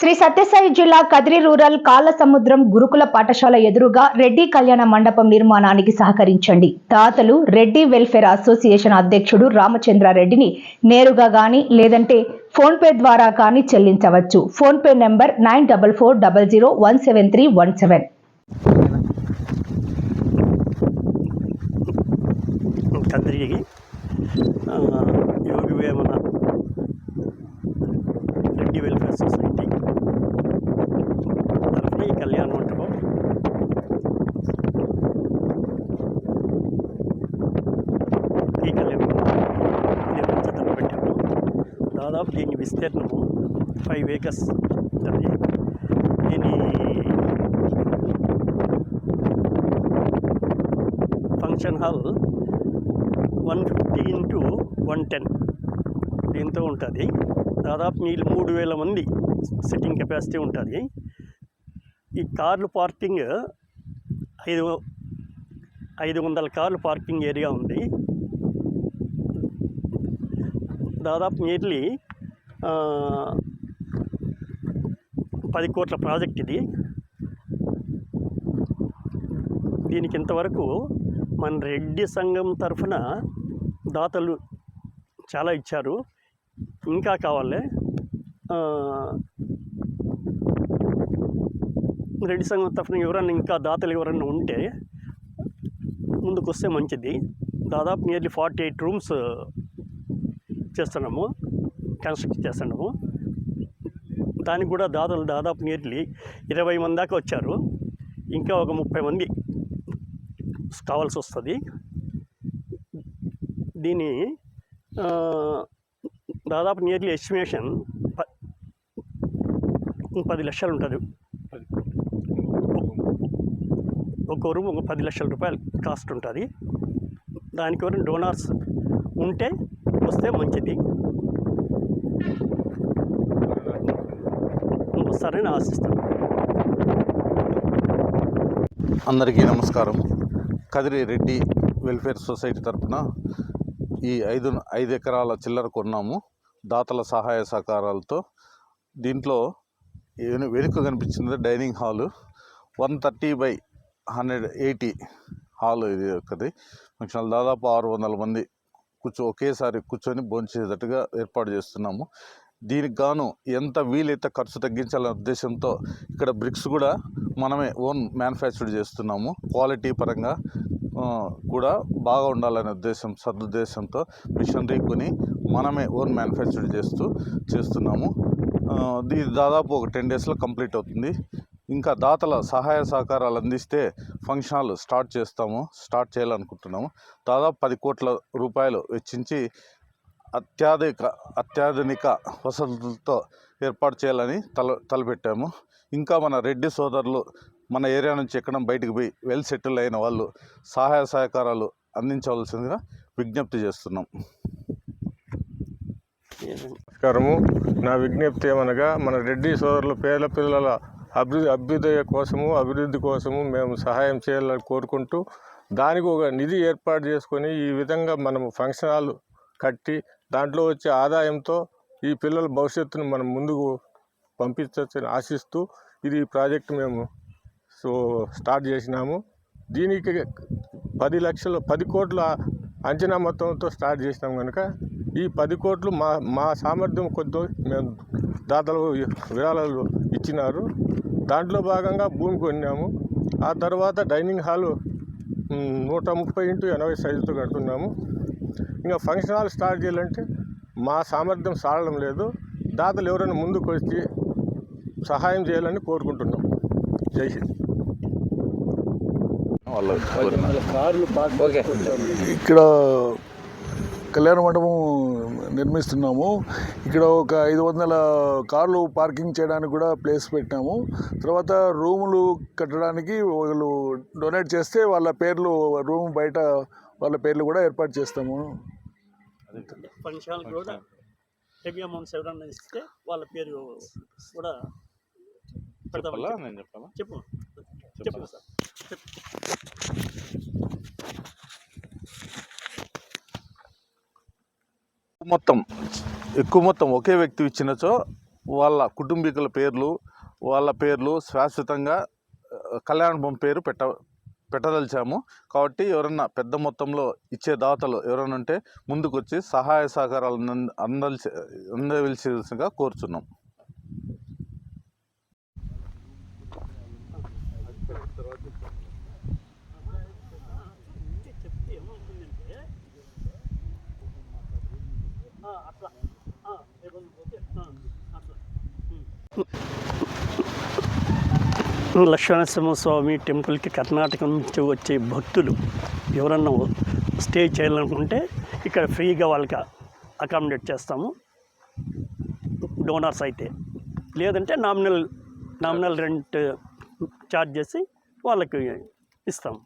శ్రీ సత్యసాయి జిల్లా కదిరి రూరల్ కాళ్ళ సముద్రం గురుకుల పాఠశాల ఎదురుగా రెడ్డి కళ్యాణ మండపం నిర్మాణానికి సహకరించండి. దాతలు రెడ్డి వెల్ఫేర్ అసోసియేషన్ అధ్యక్షుడు రామచంద్రారెడ్డిని నేరుగా గాని లేదంటే ఫోన్ పే ద్వారా కానీ చెల్లించవచ్చు. PhonePe number nine double four double zero one seven three one seven. Kadiri Yogi Vemana Reddy welfare society తరఫున ఈ కళ్యాణ మంటపం ఈ కళ్యాణ మంటపం నిర్మించడం పెట్టాము దాదాపు దీని విస్తీర్ణము ఫైవ్ ఏకర్స్ ఉంటుంది దీని function hall one fifty into one ten దీంతో ఉంటుంది. దాదాపు మీరు మూడు వేల మంది సిట్టింగ్ కెపాసిటీ ఉంటుంది. ఈ కార్లు పార్కింగ్ ఐదు ఐదు వందల కార్లు పార్కింగ్ ఏరియా ఉంది. దాదాపు నీట్లీ పది కోట్ల ప్రాజెక్ట్ ఇది. దీనికి ఇంతవరకు మన రెడ్డి సంఘం తరఫున దాతలు చాలా ఇచ్చారు. ఇంకా కావాలి. రెడ్డి సంఘం తరఫున ఎవరైనా ఇంకా దాతలు ఎవరైనా ఉంటే ముందుకు వస్తే మంచిది. దాదాపు నియర్లీ ఫార్టీ ఎయిట్ రూమ్స్ చేస్తున్నాము. కన్స్ట్రక్ట్ చేస్తున్నాము దానికి కూడా దాదాపు దాదాపు నియర్లీ ఇరవై మంది దాకా వచ్చారు. ఇంకా ఒక ముప్పై మంది కావాల్సి వస్తుంది. దీని దాదాపు నియర్లీ ఎస్టిమేషన్ ప పది లక్షలు ఉంటుంది. ఒక రూమ్ ఒక పది లక్షల రూపాయలు కాస్ట్ ఉంటుంది. దానికి డోనార్స్ ఉంటే వస్తే మంచిది. చేస్తారని ఆశిస్తాను. అందరికీ నమస్కారం. కదిరి రెడ్డి వెల్ఫేర్ సొసైటీ తరపున ఈ ఐదు ఐదు ఎకరాల చిల్లర కొన్నాము. దాతల సహాయ సహకారాలతో దీంట్లో వెనుక కనిపించింది dining hall. One thirty by hundred eighty hall ఇది ఒకటి. ఫంక్షన్ దాదాపు ఆరు వందల మంది కూర్చో ఒకేసారి కూర్చొని భోంచేసేటట్టుగా ఏర్పాటు చేస్తున్నాము. దీనికి గాను ఎంత వీలైతే ఖర్చు తగ్గించాలనే ఉద్దేశంతో ఇక్కడ బ్రిక్స్ కూడా మనమే ఓన్ మ్యానుఫ్యాక్చర్ చేస్తున్నాము. క్వాలిటీ పరంగా కూడా బాగా ఉండాలనే ఉద్దేశం సదుద్దేశంతో మిషనరీ కొని మనమే ఓన్ మ్యానుఫ్యాక్చర్ చేస్తూ చేస్తున్నాము. దీని ఇది దాదాపు ఒక టెన్ డేస్లో కంప్లీట్ అవుతుంది. ఇంకా దాతల సహాయ సహకారాలు అందిస్తే ఫంక్షన్ హాల్ స్టార్ట్ చేస్తాము స్టార్ట్ చేయాలనుకుంటున్నాము. దాదాపు పది కోట్ల రూపాయలు వెచ్చించి అత్యాధునిక అత్యాధునిక వసతులతో ఏర్పాటు చేయాలని తల తలపెట్టాము. ఇంకా మన రెడ్డి సోదరులు మన ఏరియా నుంచి ఎక్కడ బయటికి పోయి వెల్ సెటిల్ అయిన వాళ్ళు సహాయ సహకారాలు అందించవలసిందిగా విజ్ఞప్తి చేస్తున్నాం. నమస్కారము. నా విజ్ఞప్తి ఏమనగా మన రెడ్డి సోదరులు పేద పిల్లల అభివృద్ధి అభ్యుదయ కోసము అభివృద్ధి కోసము మేము సహాయం చేయాలని కోరుకుంటూ దానికి ఒక నిధి ఏర్పాటు చేసుకొని ఈ విధంగా మనము ఫంక్షన్ హాల్ కట్టి దాంట్లో వచ్చే ఆదాయంతో ఈ పిల్లల భవిష్యత్తును మనం ముందుకు పంపించవచ్చని ఆశిస్తూ ఇది ప్రాజెక్ట్ మేము సో స్టార్ట్ చేసినాము. దీనికి పది లక్షలు పది కోట్ల అంచనా మొత్తంతో స్టార్ట్ చేసినాం కనుక ఈ పది కోట్లు మా మా సామర్థ్యం కొద్ది మేము దాతలు విరాళాలు ఇచ్చినారు. దాంట్లో భాగంగా భూమి కొన్నాము. ఆ తర్వాత డైనింగ్ హాలు నూట ముప్పై ఇంటూ ఎనభై సైజుతో కడుతున్నాము. ఇంకా ఫంక్షన్ హాల్ స్టార్ట్ చేయాలంటే మా సామర్థ్యం సాలడం లేదు. దాతలు ఎవరైనా ముందుకు వచ్చి సహాయం చేయాలని కోరుకుంటున్నాం. జై హింద్. వాళ్ళ ఇక్కడ కళ్యాణ మండపం నిర్మిస్తున్నాము. ఇక్కడ ఒక ఐదు వందల కార్లు పార్కింగ్ చేయడానికి కూడా ప్లేస్ పెట్టాము. తర్వాత రూములు కట్టడానికి వాళ్ళు డొనేట్ చేస్తే వాళ్ళ పేర్లు రూమ్ బయట వాళ్ళ పేర్లు కూడా ఏర్పాటు చేస్తాము. ఫంక్షన్ కూడా హెవీ అమౌంట్స్ ఎవరన్నా ఇస్తే వాళ్ళ పేరు కూడా. నేను చెప్పాలా? చెప్పు. చెప్పు. సార్ చెప్పు మొత్తం ఎక్కువ మొత్తం ఒకే వ్యక్తి ఇచ్చినచో వాళ్ళ కుటుంబీకుల పేర్లు వాళ్ళ పేర్లు శాశ్వతంగా కళ్యాణ బొమ్మ పేరు పెట్ట పెట్టదలిచాము. కాబట్టి ఎవరన్నా పెద్ద మొత్తంలో ఇచ్చే దాతలు ఎవరైనా ఉంటే ముందుకొచ్చి సహాయ సహకారాలు అంద- అందల్సి అందవలసిందిగా కోరుచున్నాం. లక్ష్మణస్వామి టెంపుల్కి కర్ణాటక నుంచి వచ్చే భక్తులు ఎవరన్నా స్టే చేయాలనుకుంటే ఇక్కడ ఫ్రీగా వాళ్ళకి అకామిడేట్ చేస్తాము. డోనర్స్ అయితే. లేదంటే నామినల్ నామినల్ రెంట్ ఛార్జ్ చేసి వాళ్ళకి ఇస్తాము.